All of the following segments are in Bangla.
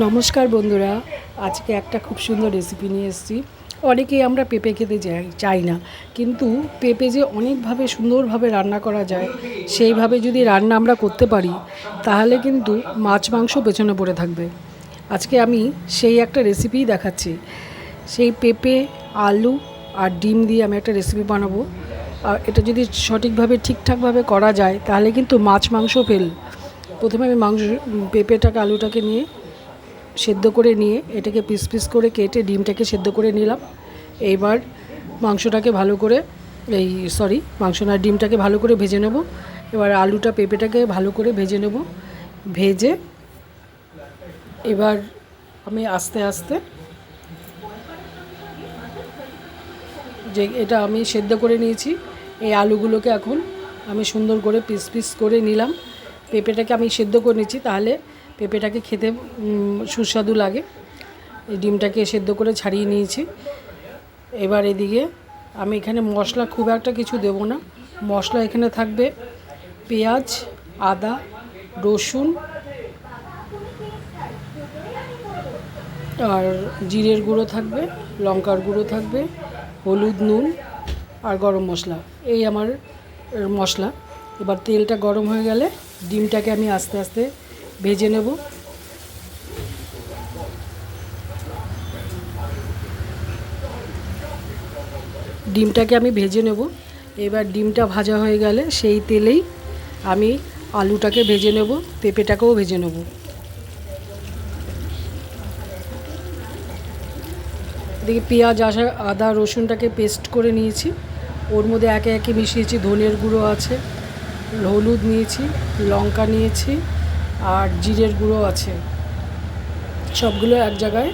নমস্কার বন্ধুরা, আজকে একটা খুব সুন্দর রেসিপি নিয়ে এসেছি। অনেকেই আমরা পেঁপে খেতে যাই, চাই না, কিন্তু পেঁপে যে অনেকভাবে সুন্দরভাবে রান্না করা যায়, সেইভাবে যদি রান্না আমরা করতে পারি, তাহলে কিন্তু মাছ মাংস পেছনে পড়ে থাকবে। আজকে আমি সেই একটা রেসিপিই দেখাচ্ছি। সেই পেঁপে, আলু আর ডিম দিয়ে আমি একটা রেসিপি বানাবো। আর এটা যদি সঠিকভাবে, ঠিকঠাকভাবে করা যায়, তাহলে কিন্তু মাছ মাংস ফেল প্রথমে আমি মাংস, পেঁপেটাকে, আলুটাকে নিয়ে সেদ্ধ করে নিয়ে এটাকে পিস পিস করে কেটে ডিমটাকে সেদ্ধ করে নিলাম। এইবার মাংসটাকে ভালো করে এই সরি মাংস না ডিমটাকে ভালো করে ভেজে নেব। এবার আলুটা পেঁপেটাকে ভালো করে ভেজে নেব। ভেজে এবার আমি আস্তে আস্তে যে এটা আমি সেদ্ধ করে নিয়েছি, এই আলুগুলোকে এখন আমি সুন্দর করে পিস পিস করে নিলাম। পেঁপেটাকে আমি সেদ্ধ করে নিচ্ছি, তাহলে পেঁপেটাকে খেতে সুস্বাদু লাগে। এই ডিমটাকে সেদ্ধ করে ছাড়িয়ে নিয়েছি। এবার এদিকে আমি এখানে মশলা খুব একটা কিছু দেব না। মশলা এখানে থাকবে পেঁয়াজ, আদা, রসুন আর জিরের গুঁড়ো থাকবে, লঙ্কার গুঁড়ো থাকবে, হলুদ, নুন আর গরম মশলা। এই আমার মশলা। এবার তেলটা গরম হয়ে গেলে ডিমটাকে আমি আস্তে আস্তে ভেজে নেব। ডিমটাকে আমি ভেজে নেব। এবার ডিমটা ভাজা হয়ে গেলে সেই তেলেই আমি আলুটাকে ভেজে নেব, পেঁপেটাকেও ভেজে নেব। এদিকে পেঁয়াজ আসা আদা, রসুনটাকে পেস্ট করে নিয়েছি। ওর মধ্যে একে একে মিশিয়েছি, ধনের গুঁড়ো আছে, হলুদ নিয়েছি, লঙ্কা নিয়েছি আর জিরের গুঁড়ো আছে। সবগুলো এক জায়গায়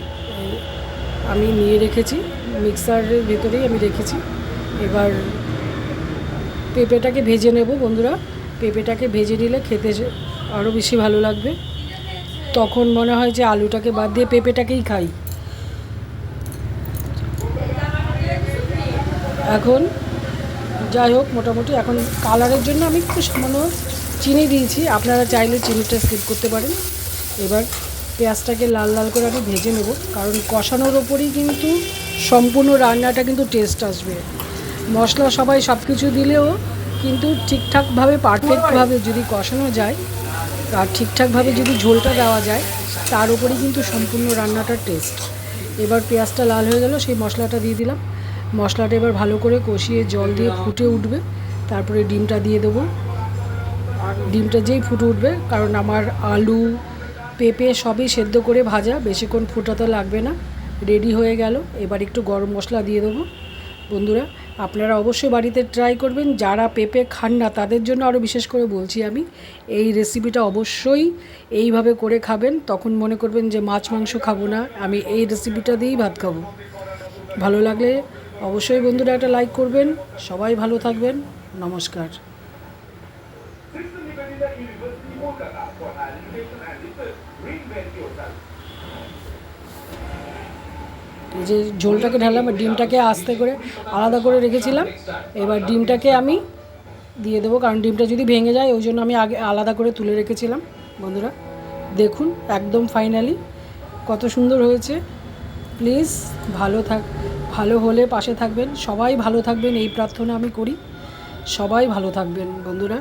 আমি নিয়ে রেখেছি, মিক্সারের ভেতরেই আমি রেখেছি। এবার পেঁপেটাকে ভেজে নেব বন্ধুরা। পেঁপেটাকে ভেজে নিলে খেতে আরও বেশি ভালো লাগবে। তখন মনে হয় যে আলুটাকে বাদ দিয়ে পেঁপেটাকেই খাই। এখন যাই হোক, মোটামুটি এখন কালারের জন্য আমি একটু সামান্য চিনি দিয়েছি, আপনারা চাইলে চিনিটা স্কিপ করতে পারেন। এবার পেঁয়াজটাকে লাল লাল করে আমি ভেজে নেব, কারণ কষানোর ওপরেই কিন্তু সম্পূর্ণ রান্নাটা কিন্তু টেস্ট আসবে। মশলা সবাই সব কিছু দিলেও কিন্তু ঠিকঠাকভাবে পারফেক্টভাবে যদি কষানো যায়, আর ঠিকঠাকভাবে যদি ঝোলটা দেওয়া যায়, তার উপরেই কিন্তু সম্পূর্ণ রান্নাটার টেস্ট এবার পেঁয়াজটা লাল হয়ে গেল, সেই মশলাটা দিয়ে দিলাম। মশলাটা এবার ভালো করে কষিয়ে জল দিয়ে ফুটে উঠবে। তারপরে ডিমটা দিয়ে দেবো। ডিমটা যেই ফুটে উঠবে, কারণ আমার আলু, পেঁপে সবই সেদ্ধ করে ভাজা, বেশিক্ষণ ফুটাতে লাগবে না, রেডি হয়ে গেল। এবার একটু গরম মশলা দিয়ে দেবো। বন্ধুরা, আপনারা অবশ্যই বাড়িতে ট্রাই করবেন, যারা পেঁপে খান না, তাদের জন্য আরও বিশেষ করে বলছি আমি, এই রেসিপিটা অবশ্যই এইভাবে করে খাবেন, তখন মনে করবেন যে মাছ, মাংস খাব না, আমি এই রেসিপিটা দিয়েই ভাত খাব। ভালো লাগলে অবশ্যই বন্ধুরা একটা লাইক করবেন, সবাই ভালো থাকবেন, নমস্কার। এই যে ঝোলটাকে ঢাললাম ডিমটাকে আস্তে করে আলাদা করে রেখেছিলাম। এবার ডিমটাকে আমি দিয়ে দেবো, কারণ ডিমটা যদি ভেঙে যায়, ওই জন্য আমি আগে আলাদা করে তুলে রেখেছিলাম, বন্ধুরা। দেখুন, একদম ফাইনালি কত সুন্দর হয়েছে। প্লিজ, ভালো থাক, ভালো হলে পাশে থাকবেন। সবাই ভালো থাকবেন, এই প্রার্থনা আমি করি। সবাই ভালো থাকবেন, বন্ধুরা।